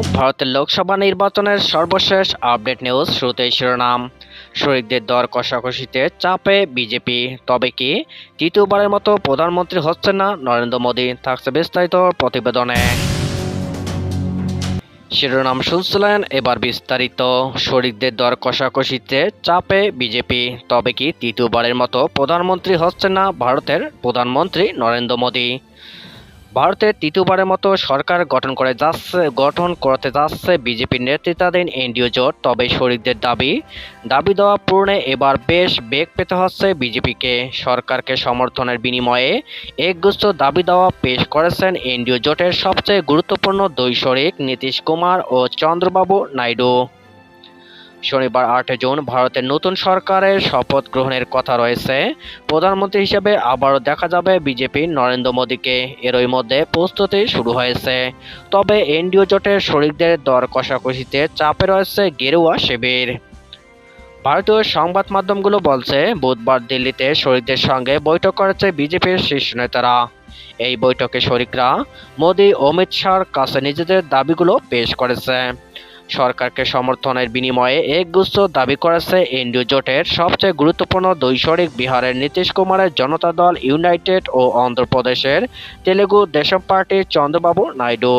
ভারতের লোকসভা নির্বাচনের সর্বশেষ আপডেট নিউজ শুরুতেই শিরোনাম। শরিকদের দর কষাকষিতে চাপে বিজেপি। তবে কি, তৃতীয়বারের মতো প্রধানমন্ত্রী হচ্ছেন না নরেন্দ্র মোদী, থাকছে বিস্তারিত প্রতিবেদনে। শিরোনাম শুনছিলেন এবার বিস্তারিত। শরিকদের দর কষাকষিতে চাপে বিজেপি। তবে কি, তৃতীয়বারের মতো প্রধানমন্ত্রী হচ্ছেন না ভারতের প্রধানমন্ত্রী নরেন্দ্র মোদী। ভারতের তৃতীয়বারের মতো সরকার গঠন করে যাচ্ছে, গঠন করতে যাচ্ছে বিজেপির নেতৃত্বাধীন এনডিও জোট। তবে শরিকদের দাবি দাবি দেওয়া পূরণে এবার বেশ বেগ পেতে হচ্ছে বিজেপিকে। সরকারকে সমর্থনের বিনিময়ে একগুচ্ছ দাবি দেওয়া পেশ করেছেন এনডিও জোটের সবচেয়ে গুরুত্বপূর্ণ দুই শরিক, নীতিশ কুমার ও চন্দ্রবাবু নাইডু। শনিবার আটই জুন ভারতের নতুন সরকারের শপথ গ্রহণের কথা রয়েছে। প্রধানমন্ত্রী হিসেবে আবারও দেখা যাবে বিজেপির নরেন্দ্র মোদীকে। এরই মধ্যে প্রস্তুতি শুরু হয়েছে। তবে এনডিও জোটের শরিকদের দর কষাকষিতে চাপে রয়েছে গেরুয়া শিবির। ভারতীয় সংবাদ মাধ্যমগুলো বলছে, বুধবার দিল্লিতে শরিকদের সঙ্গে বৈঠক করেছে বিজেপির শীর্ষ নেতারা। এই বৈঠকে শরিকরা মোদী অমিত শাহর কাছে নিজেদের দাবিগুলো পেশ করেছে। সরকারকে সমর্থনের বিনিময়ে একগুচ্ছ দাবি করেছে এনডিও জোটের সবচেয়ে গুরুত্বপূর্ণ দুই শরিক বিহারের নীতিশ কুমারের জনতা দল ইউনাইটেড ও অন্ধ্রপ্রদেশের তেলেগু দেশম পার্টির চন্দ্রবাবু নাইডু।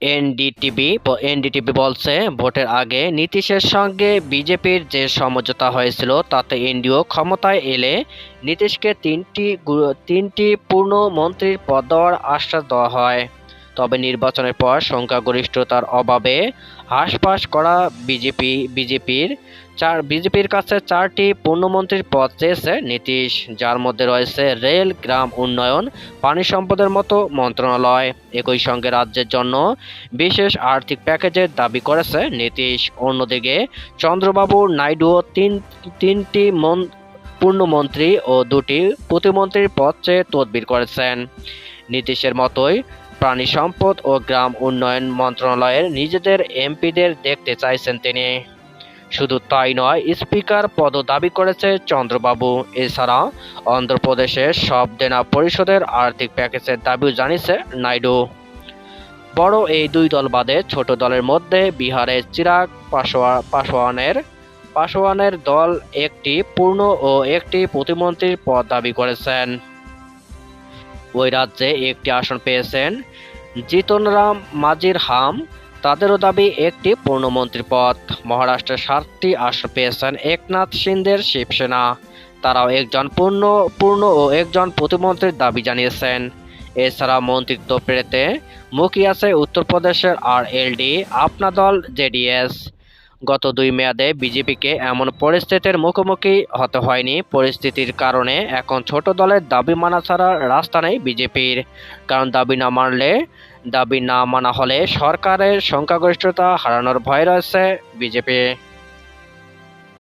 এনডিটিভি এনডিটিভি বলছে, ভোটের আগে নীতিশের সঙ্গে বিজেপির যে সমঝোতা হয়েছিল, তাতে এনডিও ক্ষমতায় এলে নীতিশকে তিনটি তিনটি পূর্ণ মন্ত্রীর পদ দেওয়ার আশ্বাস দেওয়া হয়। তবে নির্বাচনের পর সংখ্যাগরিষ্ঠতার অভাবে হাসপাস করা বিজেপি, বিজেপির চার, বিজেপির কাছে চারটি পূর্ণমন্ত্রীর পদ চেয়েছে নীতিশ, যার মধ্যে রয়েছে রেল, গ্রাম, উন্নয়ন, পানি সম্পদের মতো মন্ত্রণালয়। একই সঙ্গে রাজ্যের জন্য বিশেষ আর্থিক প্যাকেজের দাবি করেছে নীতিশ। অন্যদিকে চন্দ্রবাবু নাইডুও তিন, তিনটি মন, পূর্ণমন্ত্রী ও দুটি প্রতিমন্ত্রীর পদ চেয়ে তদবির করেছেন। নীতিশের মতোই প্রাণী সম্পদ ও গ্রাম উন্নয়ন মন্ত্রণালয়ের নিজেদের এমপিদের দেখতে চাইছেন তিনি। শুধু তাই নয়, স্পিকার পদ দাবি করেছে চন্দ্রবাবু। এছাড়া অন্ধ্রপ্রদেশের সব দেনা পরিষদের আর্থিক প্যাকেজের দাবিও জানিয়েছে নাইডু। বড় এই দুই দল বাদে ছোট দলের মধ্যে বিহারের চিরাগ পাসোয়া পাসওয়ানের পাসওয়ানের দল একটি পূর্ণ ও একটি প্রতিমন্ত্রীর পদ দাবি করেছেন। ওই রাজ্যে একটি আসন পেয়েছেন জিতনরাম মাজির হাম। তাদেরও দাবি, একটি পূর্ণমন্ত্রী পদ। মহারাষ্ট্রের সাতটি আসন পেয়েছেন একনাথ সিন্ধের শিবসেনা। তারাও একজন পূর্ণ পূর্ণ ও একজন প্রতিমন্ত্রীর দাবি জানিয়েছেন। এছাড়া মন্ত্রিত্ব পেতে মুখী আছে উত্তরপ্রদেশের আর এলডি আপনা দল জেডিএস। গত দুই মেয়াদে বিজেপিকে এমন পরিস্থিতির মুখোমুখি হতে হয়নি। পরিস্থিতির কারণে এখন ছোট দলের দাবি মানা ছাড়া রাস্তা নেই বিজেপির। কারণ দাবি না মানলে, দাবি না মানা হলে সরকারের সংখ্যাগরিষ্ঠতা হারানোর ভয় রয়েছে বিজেপি।